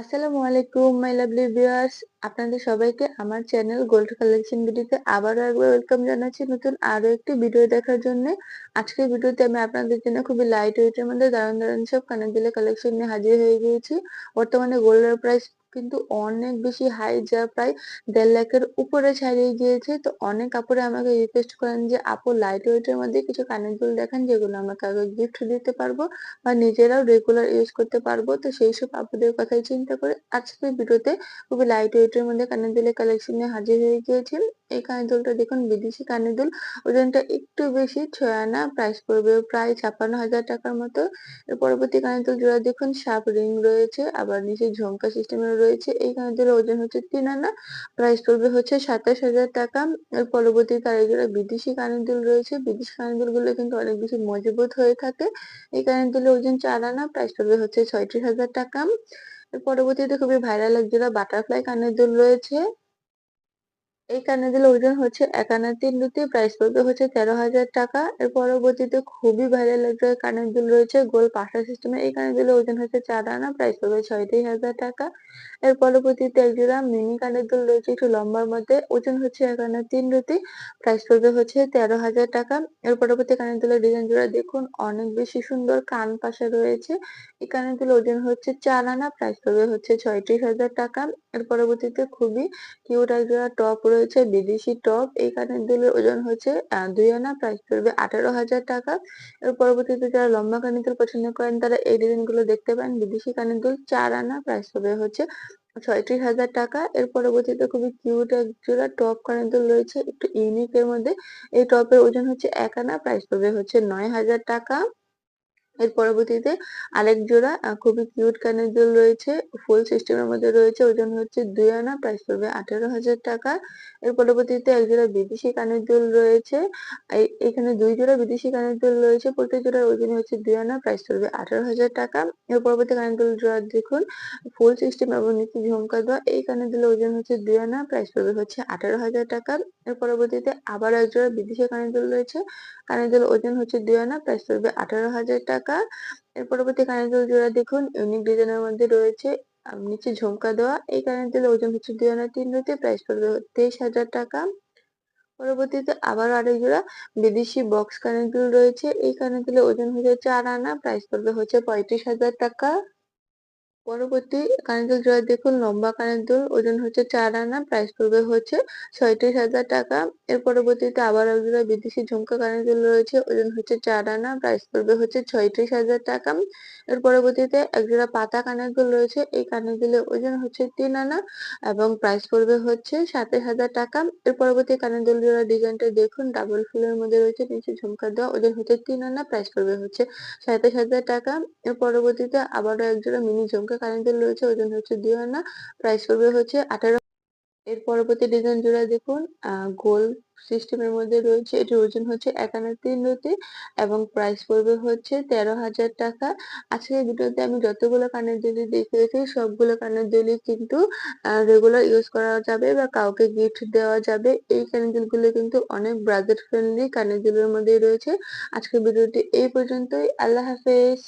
আসসালামু আলাইকুম my lovely viewers আপনাদের সবাইকে আমার চ্যানেল গোল্ড কালেকশন ভিডিওতে আবারও একবার ওয়েলকাম জানাচ্ছি নতুন আরও একটি ভিডিও দেখার জন্য। আজকের ভিডিওতে আমি আপনাদের জন্য খুবই লাইট ওয়েটের মধ্যে দারুণ দারুণ সব কানের দিলে কালেকশন নিয়ে হাজির হয়ে গিয়েছি। বর্তমানে গোল্ডের প্রাইস কিন্তু অনেক বেশি হাই যা প্রায় দেড় লাখের উপরে ছাড়িয়ে গিয়েছে। তো অনেক কাপড়ে আমাকে রিকোয়েস্ট করেন যে, আপু লাইট ওয়েটের মধ্যে কিছু কানের দুল দেখান যেগুলো আমরা কাউকে গিফট দিতে পারব বা নিজেরাও রেগুলার ইউজ করতে পারব। তো সেই সব আপুদের কথাই চিন্তা করে আজকের ভিডিওতে খুবই লাইট ওয়েটের মধ্যে কানের দুলের কালেকশন নিয়ে হাজির হয়ে গিয়েছি। এই কানের দুলটা দেখুন, বিদেশি কানের দুল ওজনটা একটু বেশি, ছয় আনা প্রাইস পড়বে প্রায় ছাপ্পান্ন হাজার টাকার মতো। এর পরবর্তী কানের দুল জোড়া দেখুন, সাপ রিং রয়েছে, আবার নিচে ঝুমকা সিস্টেমের রয়েছে। এই কানের দুলের ওজন হচ্ছে তিন আনা প্রাইস পড়বে হচ্ছে সাতাশ হাজার টাকা। এর পরবর্তী তার জোড়া বিদেশি কানের দুল রয়েছে। বিদেশি কানের দুলগুলো কিন্তু অনেক বেশি মজবুত হয়ে থাকে। এই কানের দুলের ওজন চার আনা প্রাইস পড়বে হচ্ছে ছয়ত্রিশ হাজার টাকা। পরবর্তীতে খুবই ভাইরাল এক জোড়া বাটারফ্লাই কানের দুল রয়েছে। এই কানের দুলের ওজন হচ্ছে এক আনা তিন রুটি প্রাইস পড়বে হচ্ছে তেরো হাজার টাকা। এর পরবর্তীতে খুবই ভাইরাল একটা কানের দুল রয়েছে গোল পাশা সিস্টেমে এই কানের দুলের ওজন হচ্ছে চার আনা প্রাইস পড়বে ছয়ত্রিশ হাজার টাকা। এর পরবর্তীতে এক জোড়া মিনি কানের দুল রয়েছে একটু লম্বার মধ্যে। ওজন হচ্ছে এক আনা তিন রুটি প্রাইস পড়বে হচ্ছে তেরো হাজার টাকা। এর পরবর্তী কানের দুলের ডিজাইন জোড়া দেখুন, অনেক বেশি সুন্দর কান পাশে রয়েছে। এই কানের দুলের ওজন হচ্ছে চার আনা প্রাইস পড়বে হচ্ছে ছয়ত্রিশ হাজার টাকা। এর পরবর্তীতে খুবই কিউট এক জোড়া টপ রয়েছে বিদেশি টপ। এই কানের দুলের ওজন হচ্ছে দুই আনা প্রাইস পড়বে আঠারো হাজার টাকা। এর পরবর্তীতে যারা লম্বা কানের দুল পছন্দ করেন, তারা এই ডিজাইনগুলো দেখতে পান বিদেশি কানের দুল চার আনা প্রাইস পড়বে হচ্ছে ছয়ত্রিশ হাজার টাকা। এর পরবর্তীতে খুবই কিউট এক জোড়া টপ কানের দুল রয়েছে, একটু ইউনিক এর মধ্যে। এই টপের ওজন হচ্ছে এক আনা প্রাইস পড়বে হচ্ছে নয় হাজার টাকা। এর পরবর্তীতে আরেক জোড়া খুবই কিউট কানের দুল রয়েছে ফুল সিস্টেমের মধ্যে রয়েছে, ওজন হচ্ছে দুই আনা প্রাইস পড়বে আঠারো হাজার টাকা। এর পরবর্তীতে এক জোড়া বিদেশি কানের দুল রয়েছে এখানে দুই জোড়া বিদেশি কানের দুল রয়েছে, প্রত্যেক জোড়ার ওজন হচ্ছে দুই আনা প্রাইস পড়বে আঠারো হাজার টাকা। এর পরবর্তী কানের দুল জোড়া দেখুন ফুল সিস্টেম এবং নিচে ঝুমকা দেওয়া, এই কানের দুলের ওজন হচ্ছে দুই আনা প্রাইস পড়বে হচ্ছে আঠারো হাজার টাকা। এর পরবর্তীতে আবার এক জোড়া বিদেশি কানের দুল রয়েছে, কানের দুল ওজন হচ্ছে দুই আনা প্রাইস পড়বে আঠারো হাজার টাকা। এর পরবর্তী কানের দুল জোড়া দেখুন ইউনিক ডিজাইনের মধ্যে রয়েছে নিচে ঝুমকা দেওয়া। এই কানের দুলের ওজন হচ্ছে দুই আনা তিন রুটি প্রাইস পড়বে তেইশ হাজার টাকা। পরবর্তীতে আবার আরেক জোড়া, বিদেশি বক্স কানের দুল রয়েছে। এই কানের দুলের ওজন হচ্ছে চার আনা প্রাইস পড়বে হচ্ছে পঁয়ত্রিশ হাজার টাকা। পরবর্তী কানের জোড়া দেখুন, লম্বা কানের দুল, ওজন হচ্ছে চার আনা প্রাইস পড়বে হচ্ছে ছয়ত্রিশ হাজার টাকা। এর পরবর্তীতে আবার এক জোড়া বিদেশি ঝুমকা কানের দুল রয়েছে, ওজন হচ্ছে চার আনা প্রাইস পড়বে হচ্ছে ছয়ত্রিশ হাজার টাকা। এর পরবর্তীতে একজোড়া পাতা কানের দুল রয়েছে, এই কানের দুলের ওজন হচ্ছে তিন আনা এবং প্রাইস পড়বে হচ্ছে সাতাশ হাজার টাকা। এর পরবর্তী কানের দুল জোড়া ডিজাইনটা দেখুন, ডাবল ফুলের মধ্যে রয়েছে, নিচে ঝুমকা দেওয়া, ওজন হচ্ছে তিন আনা প্রাইস পড়বে হচ্ছে সাতাশ হাজার টাকা। এর পরবর্তীতে আবারও একজোড়া মিনি ঝুমকা কারেন্টের রয়েছে ওজন হচ্ছে দুই আনা প্রাইস পড়বে হচ্ছে আঠারো এর পরবর্তী ডিজাইন জোড়া দেখুন গোল সিস্টেমের মধ্যে রয়েছে এটির ওজন হচ্ছে এক আনা তিন রুটি এবং প্রাইস পড়বে হচ্ছে তেরো হাজার টাকা। আজকের ভিডিওতে আমি যতগুলো কানের দুলি দেখিয়েছি সবগুলো কানের দুলি কিন্তু রেগুলার ইউজ করা যাবে বা কাউকে গিফট দেওয়া যাবে। এই কানের দুলগুলো কিন্তু অনেক ব্রাজেট ফ্রেন্ডলি কানের দুলের মধ্যেই রয়েছে। আজকের ভিডিওটি এই পর্যন্তই। আল্লাহ হাফেজ।